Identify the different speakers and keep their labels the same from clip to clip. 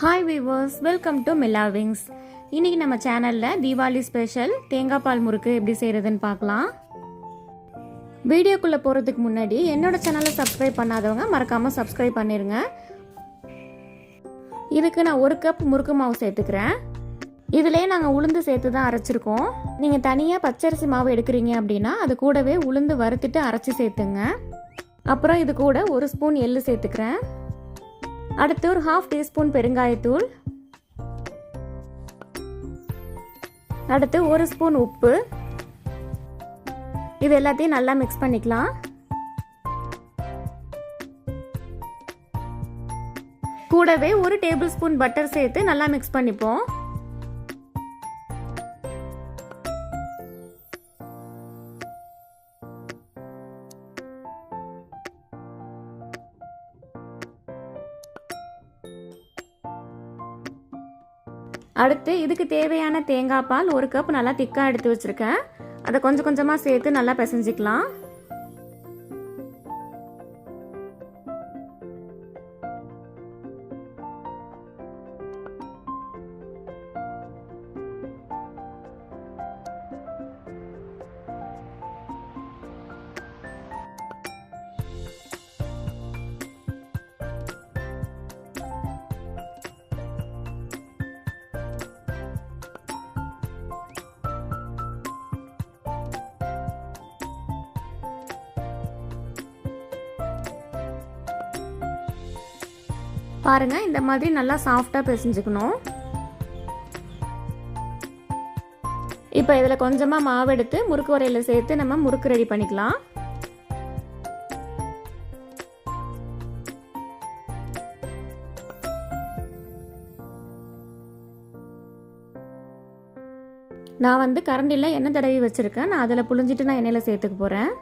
Speaker 1: Hi viewers welcome to Milla wings இன்றைக்கி நம்ம சேனலில் தீபாவளி ஸ்பெஷல் தேங்காய் பால் முறுக்கு எப்படி செய்கிறதுன்னு பார்க்கலாம். வீடியோக்குள்ளே போகிறதுக்கு முன்னாடி என்னோட சேனலை சப்ஸ்கிரைப் பண்ணாதவங்க மறக்காமல் சப்ஸ்கிரைப் பண்ணிடுங்க இதுக்கு நான் ஒரு கப் முறுக்கு மாவு சேர்த்துக்கிறேன். இதிலே நாங்கள் உளுந்து சேர்த்து தான் அரைச்சிருக்கோம். நீங்கள் தனியாக பச்சரிசி மாவு எடுக்கிறீங்க அப்படின்னா அது கூடவே உளுந்து வறுத்துட்டு அரைச்சி சேர்த்துங்க. அப்புறம் இது கூட ஒரு ஸ்பூன் எள்ளு சேர்த்துக்கிறேன். அடுத்து ஒரு ஹாஃப் டீஸ்பூன் பெருங்காயத்தூள். அடுத்து ஒரு ஸ்பூன் உப்பு. இது எல்லாத்தையும் நல்லா மிக்ஸ் பண்ணிக்கலாம். கூடவே ஒரு டேபிள் ஸ்பூன் பட்டர் சேர்த்து நல்லா மிக்ஸ் பண்ணிப்போம். அடுத்து இதுக்கு தேவையான தேங்காய் பால் ஒரு கப் நல்லா திக்காக எடுத்து வச்சுருக்கேன். அதை கொஞ்சம் கொஞ்சமாக சேர்த்து நல்லா பிசைஞ்சிக்கலாம். பாருங்கள் இந்த மாதிரி நல்லா சாஃப்டாக பிசைஞ்சுக்கணும். இப்போ இதில் கொஞ்சமாக மாவு எடுத்து முறுக்கு உரையில் சேர்த்து நம்ம முறுக்கு ரெடி பண்ணிக்கலாம். நான் வந்து கரண்டியில் எண்ணெய் தடவி வச்சுருக்கேன். நான் அதில் புழிஞ்சிட்டு நான் எண்ணெயில் சேர்த்துக்க போகிறேன்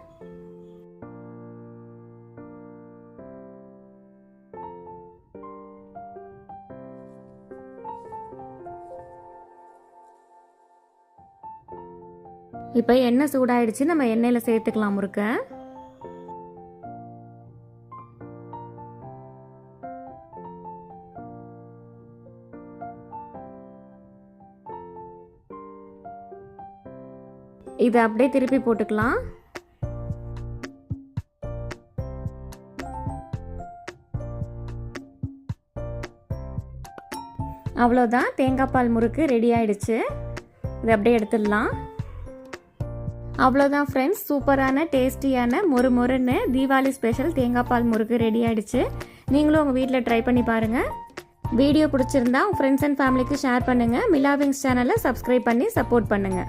Speaker 1: இப்போ எண்ணெய் சூடாயிடுச்சு நம்ம எண்ணெயில் சேர்த்துக்கலாம் முறுக்க இதை அப்படியே திருப்பி போட்டுக்கலாம். அவ்வளோதான் தேங்காய் பால் முறுக்கு ரெடி ஆயிடுச்சு. இதை அப்படியே எடுத்துடலாம். அவ்வளோதான் ஃப்ரெண்ட்ஸ் சூப்பரான டேஸ்டியான மொறு மொறுன்னு தீபாவளி ஸ்பெஷல் தேங்காய் பால் முறுக்கு ரெடி ஆகிடுச்சு நீங்களும் உங்கள் வீட்டில் ட்ரை பண்ணி பாருங்கள் வீடியோ பிடிச்சிருந்தா உங்கள் ஃப்ரெண்ட்ஸ் அண்ட் ஃபேமிலிக்கு ஷேர் பண்ணுங்கள் மிலாவிங்ஸ் சேனலை சப்ஸ்கிரைப் பண்ணி சப்போர்ட் பண்ணுங்கள்